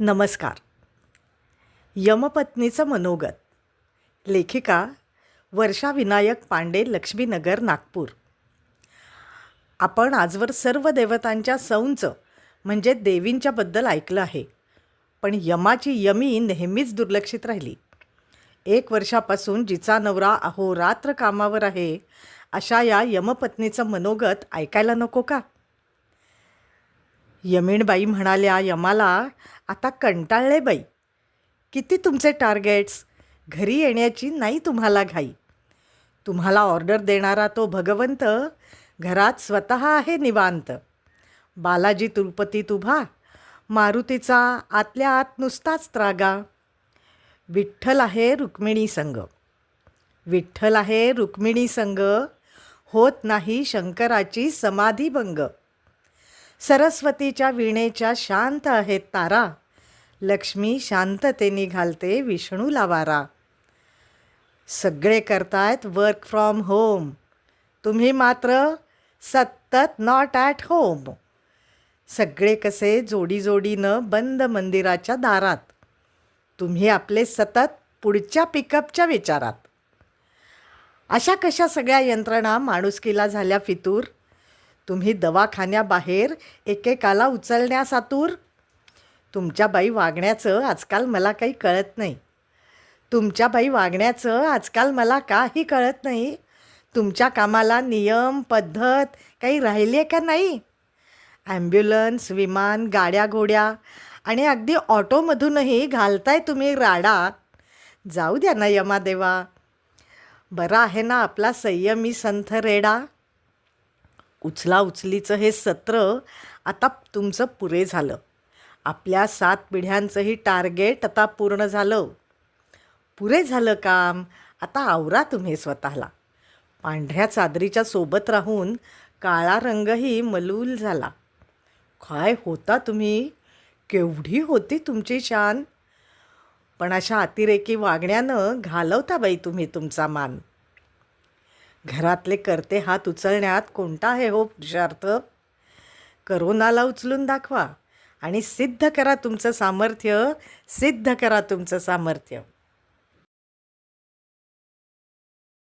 नमस्कार. यमपत्नीचं मनोगत. लेखिका वर्षा विनायक पांडे लक्ष्मीनगर नागपूर. आपण आजवर सर्व देवतांच्या सौंचं म्हणजे देवींच्याबद्दल ऐकलं आहे. पण यमाची यमी नेहमीच दुर्लक्षित राहिली. एक वर्षापासून जिचा नवरा अहोरात्र कामावर आहे अशा या यमपत्नीचं मनोगत ऐकायला नको का? यमीणबाई म्हणाल्या यमाला आता कंटाळले बाई. किती तुमचे टार्गेट्स? घरी येण्याची नाही तुम्हाला घाई. तुम्हाला ऑर्डर देणारा तो भगवंत घरात स्वतः आहे निवांत. बालाजी तिरुपती तुभा मारुतीचा आतल्या आत नुसताच त्रागा. विठ्ठल आहे रुक्मिणी संघ विठ्ठल आहे रुक्मिणी संघ होत नाही शंकराची समाधीभंग सरस्वतीच्या वीणेच्या शांत आहेत तारा. लक्ष्मी शांततेने घालते विष्णूला वारा सगळे करतायत वर्क फ्रॉम होम तुम्ही मात्र सतत नॉट ॲट होम सगळे कसे जोडी जोडीनं बंद मंदिराच्या दारात. तुम्ही आपले सतत पुढच्या पिकअपच्या विचारात. अशा कशा सगळ्या यंत्रणा माणुसकीला झाल्या फितूर? तुम्ही दवाखान्याबाहेर एकेकाला उचलण्यास आतूर तुमच्या बाई वागण्याचं आजकाल मला काही कळत नाही. तुमच्या बाई वागण्याचं आजकाल मला काही कळत नाही. तुमच्या कामाला नियम पद्धत काही राहिली आहे का नाही? ॲम्ब्युलन्स विमान गाड्या घोड्या आणि अगदी ऑटोमधूनही घालताय तुम्ही राडा. जाऊ द्या ना यमादेवा. बरा आहे ना आपला संयमी संथ रेडा. उचला उचलीचं हे सत्र आता तुमचं पुरे झालं. आपल्या सात पिढ्यांचंही टार्गेट आता पूर्ण झालं. पुरे झालं काम. आता आवरा तुम्ही स्वतःला. पांढऱ्या चादरीच्या सोबत राहून काळा रंगही मलूल झाला. काय होता तुम्ही? केवढी होती तुमची शान? पण अशा अतिरेकी वागण्यानं घालवता बाई तुम्ही तुमचा मान. घरातले करते हात उचलण्यात कोणता आहे हो पुरुषार्थ? करोनाला उचलून दाखवा आणि सिद्ध करा तुमचं सामर्थ्य सिद्ध करा तुमचं सामर्थ्य.